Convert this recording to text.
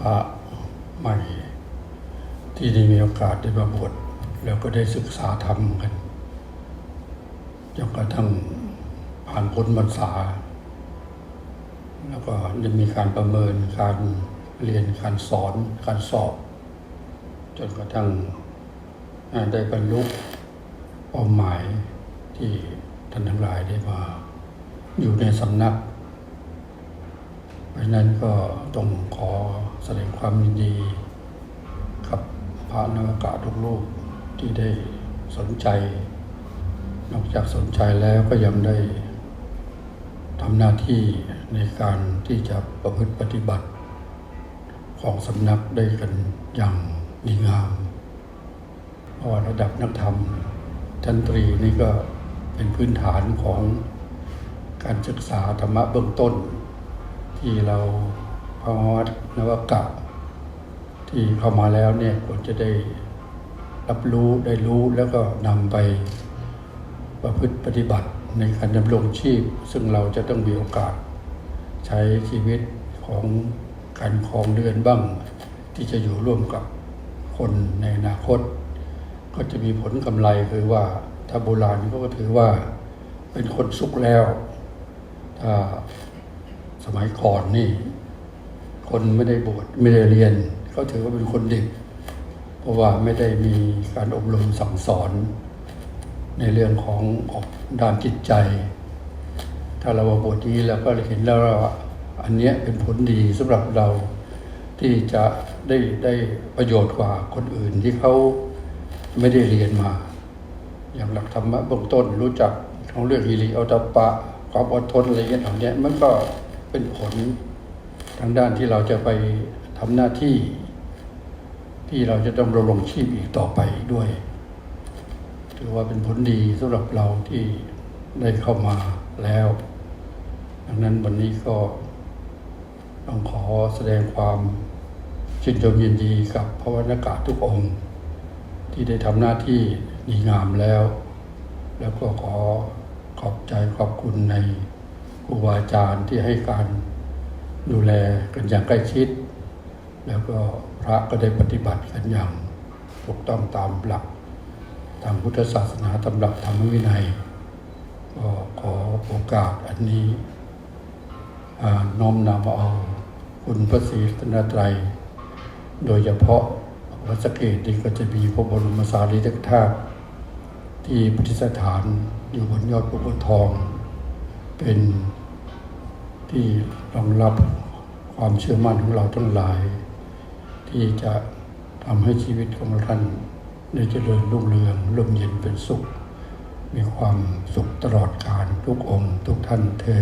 พระใหม่ ที่ได้มีโอกาสได้มาบวชแล้วก็ได้ศึกษาธรรมกันจนกระทั่งผ่านพ้นพรรษา แล้วก็จะมีการประเมินการเรียนการสอนการสอบ จนกระทั่งได้บรรลุเป้าหมายที่ท่านทั้งหลายได้มาอยู่ในสำนัก เพราะฉะนั้นก็ต้องขอ แสดงความยินดีกับพระนักกาทุกรูปที่ได้สนใจ นอกจากสนใจแล้วก็ยังได้ทำหน้าที่ในการที่จะประพฤติปฏิบัติ ของสำนักได้กันอย่างดีงามเพราะว่าระดับนักธรรมชั้นตรีนี่ก็เป็นพื้นฐานของการศึกษาธรรมะเบื้องต้น ที่เรา ภาวะนวกะที่เข้ามาแล้วเนี่ยควรจะได้รับรู้ได้รู้แล้วก็นำไปประพฤติปฏิบัติในการดำรงชีพ ซึ่งเราจะต้องมีโอกาส ใช้ชีวิตของการครองเรือนบ้าง ที่จะอยู่ร่วมกับคนในอนาคต ก็จะมีผลกำไรคือว่าถ้าโบราณเขาก็ถือว่าเป็นคนสุขแล้วถ้าสมัยก่อนนี่ คนไม่ได้บวชไม่ได้เรียนเขาถือว่าเป็นคนเดิบเพราะว่าไม่ได้มีการอบรมสั่งสอน ในเรื่องของของด้านจิตใจ ถ้าเรามาบวชนี้แล้วก็เห็นแล้วว่าอันเนี้ยเป็นผลดีสำหรับเราที่จะได้ได้ประโยชน์กว่าคนอื่นที่เขาไม่ได้เรียนมา อย่างหลักธรรมะเบื้องต้นรู้จักของเรื่องฮิริโอตปปะความอดทนอะไรเงี้ยเหล่านี้มันก็เป็นผล ทางด้านที่เราจะไปทำหน้าที่ ที่เราจะต้องดำรงชีพอีกต่อไปด้วย ถือว่าเป็นผลดีสำหรับเราที่ได้เข้ามาแล้ว ดังนั้นวันนี้ก็ต้องขอแสดงความชื่นชมยินดีกับพระวรรณกาศทุกองค์ ที่ได้ทำหน้าที่ดีงามแล้ว แล้วก็ขอขอบใจขอบคุณในครูบาอาจารย์ที่ให้การ ดูแลกันอย่างใกล้ชิด แล้วก็พระก็ได้ปฏิบัติกันอย่างถูกต้องตามหลักทางพุทธศาสนาตำรับธรรมวินัยก็ขอโอกาสอันนี้น้อมนำเอาคุณพระศรีรัตนตรัย โดยเฉพาะวัดสเกตนี่ก็จะมีพระบรมสารีริกธาตุที่ประดิษฐานอยู่บนยอดภูเขาทอง เป็น ที่รองรับความเชื่อมั่นของเราทั้งหลาย ที่จะทำให้ชีวิตของท่านได้เจริญรุ่งเรืองร่มเย็นเป็นสุข มีความสุขตลอดกาลทุกองค์ทุกท่านเทิ